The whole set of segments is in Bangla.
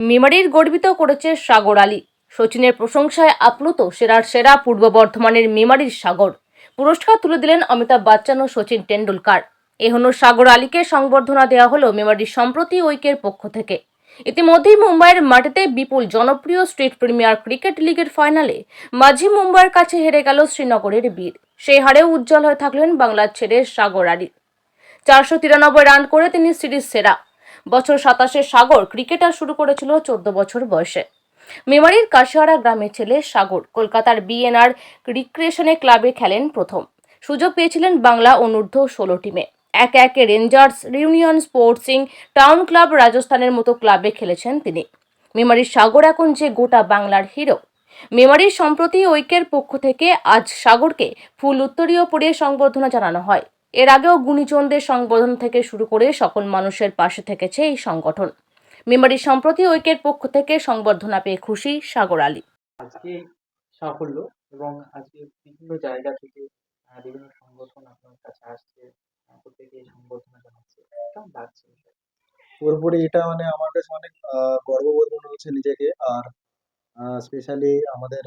মেমারির গর্বিত করেছে সাগর আলী। সচিনের প্রশংসায় আপ্লুত সেরার সেরা পূর্ব বর্ধমানের মেমারির সাগর। পুরস্কার তুলে দিলেন অমিতাভ বচ্চন ও সচিন টেন্ডুলকার এ হল সাগর আলীকে সংবর্ধনা দেওয়া হলো মেমারির সম্প্রতি ঐক্যের পক্ষ থেকে। ইতিমধ্যেই মুম্বাইয়ের মাটিতে বিপুল জনপ্রিয় স্ট্রিট প্রিমিয়ার ক্রিকেট লিগের ফাইনালে মাঝি মুম্বাইয়ের কাছে হেরে গেল শ্রীনগরের বীর। সেই হারেও উজ্জ্বল হয়ে থাকলেন বাংলার ছেড়ে সাগর আলী। চারশো তিরানব্বই রান করে তিনি সিরিজ সেরা। বছর সাতাশে সাগর ক্রিকেটার শুরু করেছিল চোদ্দ বছর বয়সে। মেমারির কাশিয়ারা গ্রামের ছেলে সাগর কলকাতার বিএনআর রিক্রিয়েশনে ক্লাবে খেলেন প্রথম। সুযোগ পেয়েছিলেন বাংলা অনূর্ধ্ব ষোলো টিমে। একে একে rangers union sporting town club রাজস্থানের মতো ক্লাবে খেলেছেন তিনি। মেমারির সাগর এখন যে গোটা বাংলার হিরো। মেমারির সম্প্রতি ঐক্যের পক্ষ থেকে আজ সাগরকে ফুল উত্তরীয় পরিয়ে সংবর্ধনা জানানো হয়। এর আগেও গুণীজনদের সংবোধন থেকে শুরু করে সকল মানুষের পাশে থেকেছে এই সংগঠন। মেমারির সম্প্রতি ঐক্যের পক্ষ থেকে সংবর্ধনা পেয়ে খুশি সাগর আলী। আজকে সাফল্য এবং আজকে বিভিন্ন জায়গা থেকে বিভিন্ন সংগঠন আপনার কাছে আসছে প্রত্যেকে এই সম্বর্ধনা জানাচ্ছে। কেমন লাগছে পুরোপুরি এটা মানে আমার কাছে অনেক আহ, গর্ববোধ মনে হচ্ছে নিজেকে। আর স্পেশালি আমাদের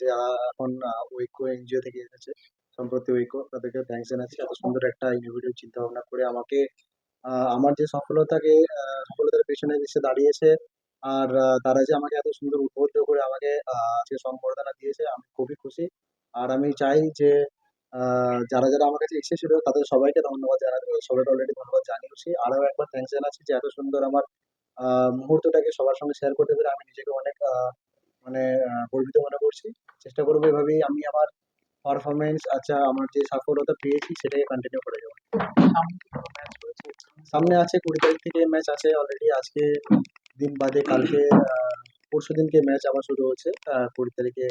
যারা এখন ঐক্য এনজিও থেকে এসেছে সম্প্রতি ঐক্য তাদেরকে থ্যাঙ্কস জানাচ্ছি। এত সুন্দর একটা ইনোভেটিভ চিন্তা ভাবনা করে আমাকে আমার যে সফলতাকে সফলতার পেছনে এসে দাঁড়িয়েছে আর তারা যে আমাকে এত সুন্দর উদ্বুদ্ধ করে আমাকে আহ, সম্বর্ধনা দিয়েছে আমি খুবই খুশি। আর আমি চাই যে যারা যারা আমার কাছে এসেছিল তাদের সবাইকে ধন্যবাদ জানাতে সবাইকে অলরেডি ধন্যবাদ জানিয়েছি আরও একবার থ্যাঙ্কস জানাচ্ছি যে এত সুন্দর আমার মুহূর্তটাকে সবার সঙ্গে শেয়ার করতে পেরে আমি নিজেকে অনেক মানে গর্বিত মনে করছি। চেষ্টা করব এভাবেই আমি আমার পারফরমেন্স আচ্ছা আমার যে সফলতা পেয়েছি সেটাকে কন্টিনিউ করে যাব। সামনে আছে কুড়ি তারিখ থেকে ম্যাচ আছে অলরেডি আজকে দিন বাদে কালকে পরশু দিনকে ম্যাচ আবার শুরু হচ্ছে। আহ, কুড়ি তারিখে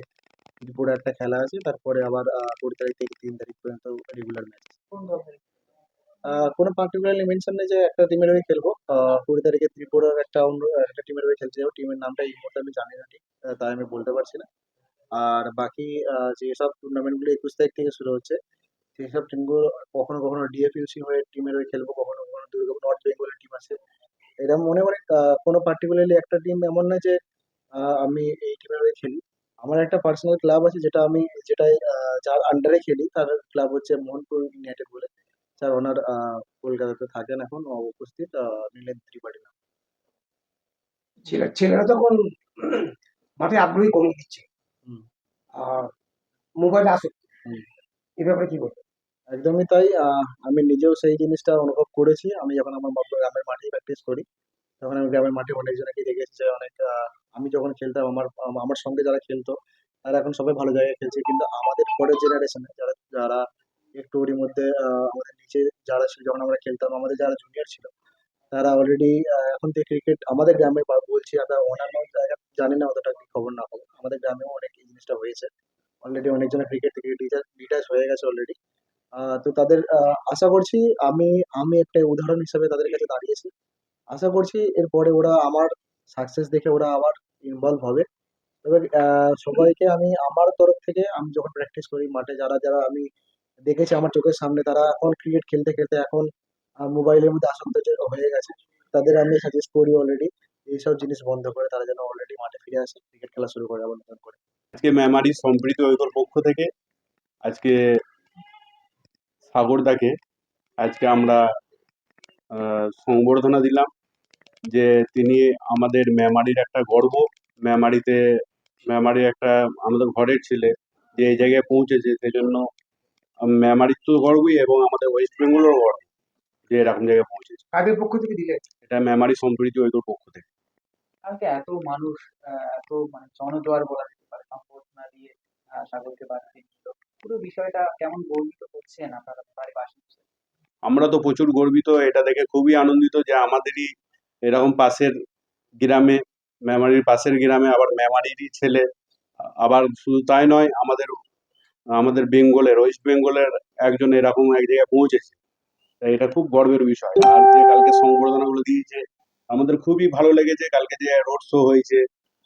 দুপুরে একটা খেলা আছে তারপরে আবার কুড়ি তারিখ থেকে তিন তারিখ পর্যন্ত রেগুলার ম্যাচ কোনো পার্টিকুলারলি মেনশন নেই যে একটা টিমের হয়ে খেলব। কুড়ি তারিখে ত্রিপুরার একটা অন্য একটা টিমের হয়ে খেলতে যাব। টিমের নামটা এই মুহূর্তে আমি জানি না ঠিক তাই আমি বলতে পারছি না। আর বাকি যেসব টুর্নামেন্টগুলো একুশ তারিখ থেকে শুরু হচ্ছে সেসব টিমগুলো কখনো কখনো ডিএফইউসি হয়ে টিমের হয়ে খেলব, কখনো কখনো দুর্গাপুর নর্থ বেঙ্গলের টিম আছে। এরকম মনে মনে কোনো পার্টিকুলারলি একটা টিম এমন না যে আমি এই টিমের হয়ে খেলি। আমার একটা পার্সোনাল ক্লাব আছে যেটা আমি যেটাই যার আন্ডারে খেলি, তার ক্লাব হচ্ছে মোহনপুর ইউনাইটেড বলে স্যার ওনার কলকাতাতে থাকেন এখন উপস্থিত নীলেন ত্রিপাঠী নাম ছেলে- ছেলেরা তখন মাঠে আগ্রহী কমিয়ে দিচ্ছে। মোবাইলে আসক্তি। এই ব্যাপারে কি বলব? একদমই তাই। আমি নিজেও সেই জিনিসটা অনুভব করেছি। আমি যখন আমার গ্রামের মাঠে প্র্যাকটিস করি তখন আমি গ্রামের মাঠে অনেকজনকে দেখেছি যে অনেক আমি যখন খেলতাম আমার আমার সঙ্গে যারা খেলতো তারা এখন সবাই ভালো জায়গায় খেলছে। কিন্তু আমাদের পরের জেনারেশনে যারা যারা একটু ওরই মধ্যে আহ, আমাদের নিচে যারা ছিল যখন আমরা খেলতাম আমাদের যারা জুনিয়র ছিল তারা অলরেডি এখন থেকে ক্রিকেট আমাদের গ্রামে বলছি আমরা অন্যান্য জায়গা জানি না অতটা কি খবর না খবর, আমাদের গ্রামেও অনেক এই জিনিসটা হয়েছে। অলরেডি অনেকজন ক্রিকেট থেকে ডিটাচ হয়ে গেছে অলরেডি তো তাদের আশা করছি আমি আমি একটা উদাহরণ হিসেবে তাদের কাছে দাঁড়িয়েছি। আশা করছি এরপরে ওরা আমার সাকসেস দেখে ওরা আবার ইনভলভ হবে। তবে সবাইকে আমি আমার তরফ থেকে আমি যখন প্র্যাকটিস করি মাঠে, যারা যারা আমি দেখেছি আমার চোখের সামনে, তারা এখন ক্রিকেট খেলতে খেলতে এখন মোবাইলের মধ্যে আসক্ত হয়ে গেছে, তাদের আমি সাজেস্ট করি অলরেডি এইসব জিনিস বন্ধ করে, তারা যেন অলরেডি মাঠে ফিরে আসে ক্রিকেট খেলা শুরু করে আবার নতুন করে। আজকে মেমারি সম্প্রীতি ঐক্যর পক্ষ থেকে, আজকে সাগরদাকে আজকে আমরা সংবর্ধনা দিলাম যে তিনি আমাদের মেমারির একটা গর্ব মেমারিতে মেমারি একটা আমাদের ঘরের ছেলে, যে এই জায়গায় পৌঁছেছে সেই জন্য মেমারির তো গর্বই এবং আমাদের ওয়েস্ট বেঙ্গলেরও গর্ব। যে এরকম জায়গায় পৌঁছেছে। কাদের পক্ষ থেকে দিলেন এটা মেমারি সম্প্রীতি ঐক্যর পক্ষ থেকে। কারণ এত মানুষ এত মানে জনজোয়ার বলা যেতে পারে সম্বর্ধনা দিয়ে সাগরকে বাড়িতে নিল পুরো বিষয়টা কেমন গর্বিত করছেন আপনারা বাড়ির বাসিন্দা? আমরা তো প্রচুর গর্বিত এটা দেখে খুবই আনন্দিত যে আমাদেরই এরকম পাশের গ্রামে মেমারির পাশের গ্রামে আবার মেমারিরই ছেলে আবার শুধু তাই নয় আমাদের আমাদের বেঙ্গলের ওয়েস্ট বেঙ্গলের একজন এরকম এক জায়গায় পৌঁছেছে। তাই এটা খুব গর্বের বিষয়। আর যে কালকে সংবর্ধনাগুলো দিয়েছে, আমাদের খুবই ভালো লেগেছে। কালকে যে রোড শো হয়েছে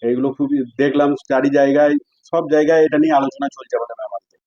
এগুলো খুবই দেখলাম চারি জায়গায়। সব জায়গায় এটা নিয়ে আলোচনা চলছে আমাদের মেমারি